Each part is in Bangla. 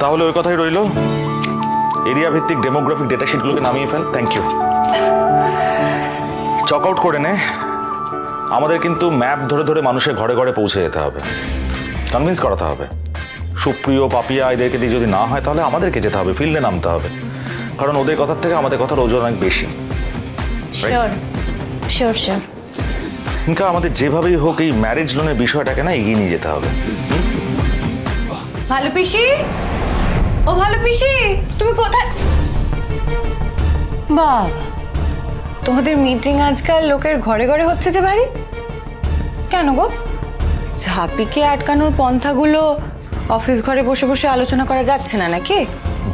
তাহলে ওই কথাই রইল। এরিয়া ভিত্তিক ডেমোগ্রাফিক ডেটা শিটগুলোকে নামিয়ে ফেল। থ্যাংক ইউ চক আউট করে নে। আমাদের কিন্তু ম্যাপ ধরে ধরে মানুষের ঘরে ঘরে পৌঁছে যেতে হবে। কনভিন্স করাতে হবে। সুপ্রিয় পাপিয়া এদেরকে দিয়ে যদি না হয় তাহলে আমাদেরকে যেতে হবে। ফিল্ডে নামতে হবে। কারণ ওদের কথার থেকে আমাদের কথার ওজন অনেক বেশি। কিন্তু আমাদের যেভাবেই হোক এই ম্যারেজ লোনের বিষয়টাকে না এগিয়ে নিয়ে যেতে হবে। ভালো পিসি ও ভালো পিসি তুমি কোথায়? বাবা তোমাদের মিটিং আজকাল লোকের ঘরে ঘরে হচ্ছে যে বাড়ি কেন গো? ঝাপিকে আটকানোর পন্থাগুলো অফিস ঘরে বসে বসে আলোচনা করা যাচ্ছে না নাকি?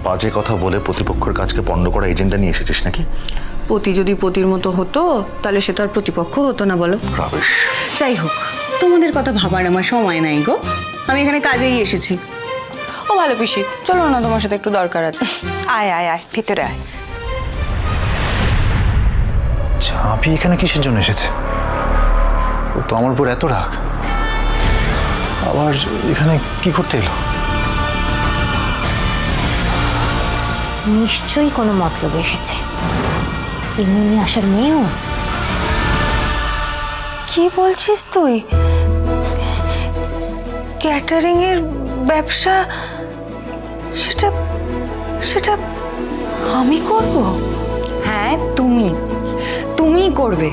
বাজে কথা বলে প্রতিপক্ষের কাজকে পণ্ড করা এজেন্ডা নিয়ে এসেছিস নাকি? পতি যদি পতির মতো হতো তাহলে সে তো আর প্রতিপক্ষ হতো না বলো। যাই হোক তোমাদের কথা ভাবার আমার সময় নাই গো। আমি এখানে কাজেই এসেছি। ভালো পিসি। চলো না তোমার সাথে একটু দরকার আছে। আয় আয় আয় ভিতরে আয়। ঝাঁপি এখানে কিসের জন্য এসেছে? ও তো আমার উপর এত রাগ। আবার এখানে কি করতে এলো? নিশ্চয়ই কোনো মতলব এসেছে। এমনি আসার মেয়েও। কি বলছিস তুই? ক্যাটারিং এর ব্যবসা সেটা সেটা আমি করব? হ্যাঁ তুমি তুমি করবে।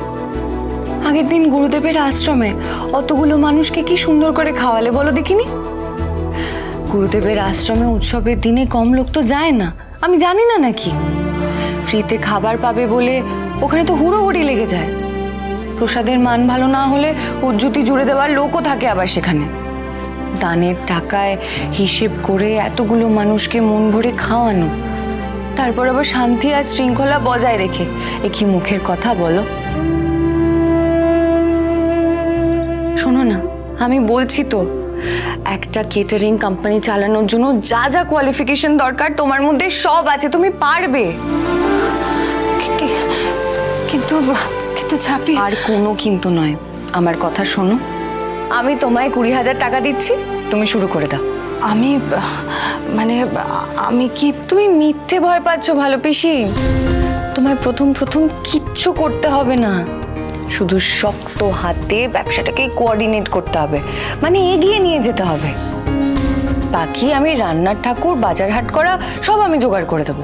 আগের দিন গুরুদেবের আশ্রমে অতগুলো মানুষকে কি সুন্দর করে খাওয়ালে বলো দেখিনি? গুরুদেবের আশ্রমে উৎসবের দিনে কম লোক তো যায় না, আমি জানি না নাকি। ফ্রিতে খাবার পাবে বলে ওখানে তো হুড়োহুড়ি লেগে যায়। প্রসাদের মান ভালো না হলে উজ্জুতি জুড়ে দেওয়ার লোকও থাকে আবার সেখানে। দানের টাকায় হিসেব করে এতগুলো মানুষকে মন ভরে খাওয়ানো। তারপর আবার শান্তি আর শৃঙ্খলা বজায় রেখে এ কি মুখের কথা বলো। শোনো না, আমি বলছি তো, একটা কেটারিং কোম্পানি চালানোর জন্য যা যা কোয়ালিফিকেশন দরকার তোমার মধ্যে সব আছে, তুমি পারবে। কিন্তু কিন্তু ঝাঁপি আর কোনো কিন্তু নয়। আমার কথা শোনো আমি তোমায় কুড়ি হাজার টাকা দিচ্ছি তুমি শুরু করে দাও। আমি মানে আমি কি তুমি মিথ্যে ভয় পাচ্ছ ভালো পিসি। তোমায় প্রথম প্রথম কিচ্ছু করতে হবে না। শুধু শক্ত হাতে ব্যবসাটাকে কোঅর্ডিনেট করতে হবে। মানে এগিয়ে নিয়ে যেতে হবে। বাকি আমি রান্নার ঠাকুর বাজার হাট করা সব আমি জোগাড় করে দেবো।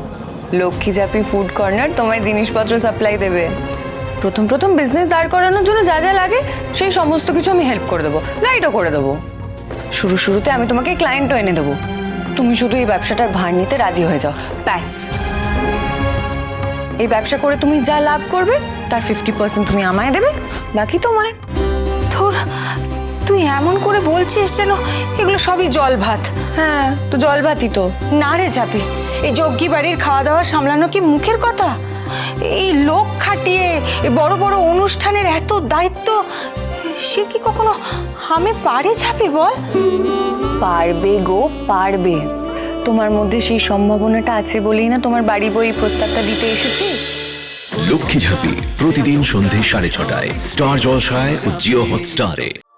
লক্ষ্মী জাপি ফুড কর্নার তোমায় জিনিসপত্র সাপ্লাই দেবে। প্রথম প্রথম বিজনেস দাঁড় করানোর জন্য যা যা লাগে সেই সমস্ত কিছু আমি হেল্প করে দেবো। গাইডও করে দেবো। শুরু শুরুতে আমি তোমাকে ক্লায়েন্টও এনে দেবো। তুমি শুধু এই ব্যবসাটার ভার নিতে রাজি হয়ে যাও। ব্যাস। এই ব্যবসা করে তুমি যা লাভ করবে তার ফিফটি পার্সেন্ট তুমি আমায় দেবে বাকি তোমার তোর তুই এমন করে বলছিস যেন এগুলো সবই জল ভাত হ্যাঁ তো জল ভাতি তো। না রে যাবি এই যজ্ঞী বাড়ির খাওয়া দাওয়া সামলানো কি মুখের কথা? এই লোক খাটিয়ে বড় বড় অনুষ্ঠানের এত দায়িত্ব সে কি কখনো আমি পারে যাবি বল? পারবে গো পারবে। তোমার মধ্যে সেই সম্ভাবনাটা আছে বলেই না তোমার বাড়ি বই প্রস্তাবটা দিতে এসেছি? লক্ষ্মী ঝাঁপি প্রতিদিন সন্ধে সাড়ে ছটায় স্টার জলসায় ও জিও হটস্টারে।